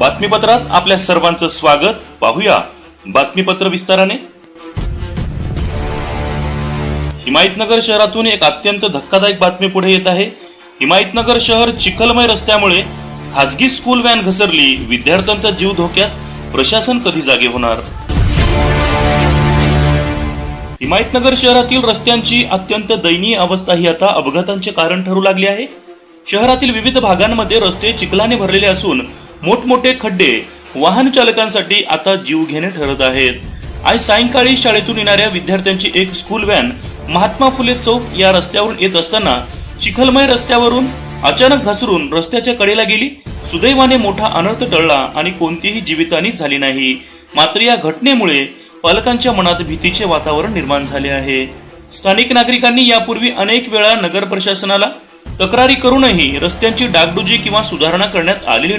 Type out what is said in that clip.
बातमीपत्रात आपल्या सर्वांचं स्वागत. पाहूया बातमीपत्र विस्ताराने. हिमायतनगर शहरातून एक अत्यंत धक्कादायक बातमी पुढे येत आहे. हिमायतनगर शहर चिखलमय रस्त्यामुळे खाजगी स्कूल व्हॅन घसरली. विद्यार्थ्यांचा जीव धोक्यात. प्रशासन कधी जागे होणार? हिमायतनगर शहरातील रस्त्यांची अत्यंत दयनीय अवस्था ही आता अपघातांचे कारण ठरू लागली आहे. शहरातील विविध भागांमध्ये रस्ते चिखलाने भरलेले असून मोठमोठे खड्डे वाहन चालकांसाठी आता जीव घेणे ठरत आहेत. आज सायंकाळी शाळेतून येणाऱ्या विद्यार्थ्यांची एक स्कूल व्हॅन महात्मा फुले चौक या रस्त्यावरून येत असताना चिखलमय रस्त्यावरून अचानक घसरून रस्त्याच्या कडेला गेली. सुदैवाने मोठा अनर्थ टळला आणि कोणतीही जीवितहानी झाली नाही. मात्र या घटनेमुळे पालकांच्या मनात भीतीचे वातावरण निर्माण झाले आहे. स्थानिक नागरिकांनी यापूर्वी अनेक वेळा नगर प्रशासनाला तक्रारी करूनही रस्त्यांची डागडुजी किंवा सुधारणा करण्यात आलेली